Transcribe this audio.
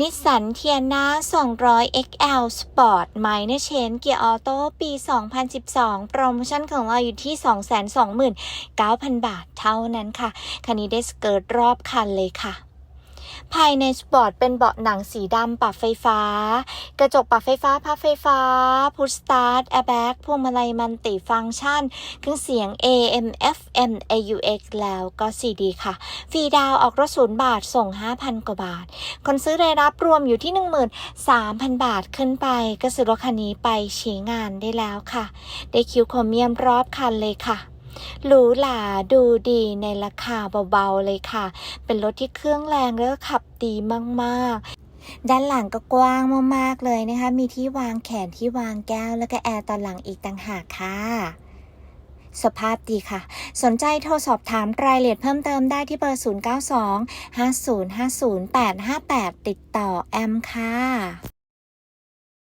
นิสสันเทียนา200 XL Sport Minor Change เกียร์ออโต้ปี 2012 โปรโมชั่นของเราอยู่ที่ 229,000 บาทเท่านั้นค่ะ คันนี้ได้สเกิร์ตรอบคันเลยค่ะ ภายในสปอร์ตเป็นเบาะหนังสีดำปรับไฟฟ้า กระจกปรับไฟฟ้าพับไฟฟ้า พุชสตาร์ทแอร์แบ็กพวงมาลัยมันติฟังก์ชัน เครื่องเสียง AM FM AUX แล้วก็ CD ค่ะ ฟรีดาวออกรถศูนย์บาทส่ง 5,000 กว่าบาท คนซื้อรายรับรวมอยู่ที่ 13,000 บาทขึ้นไป ก็ซื้อรถคันนี้ไปใช้งานได้แล้วค่ะ ได้คิวโครเมียมรอบคันเลยค่ะ หรูหราดูดีในราคาเบาๆเลยค่ะ เป็นรถที่เครื่องแรงแล้วก็ขับดีมากๆด้านหลังก็กว้างมากๆเลยนะคะ มีที่วางแขนที่วางแก้ว แล้วก็แอร์ตอนหลังอีกต่างหากค่ะ สภาพดีค่ะ สนใจโทรสอบถามรายละเอียดเพิ่มเติมได้ที่เบอร์ 092 5050 858 ติดต่อแอมค่ะ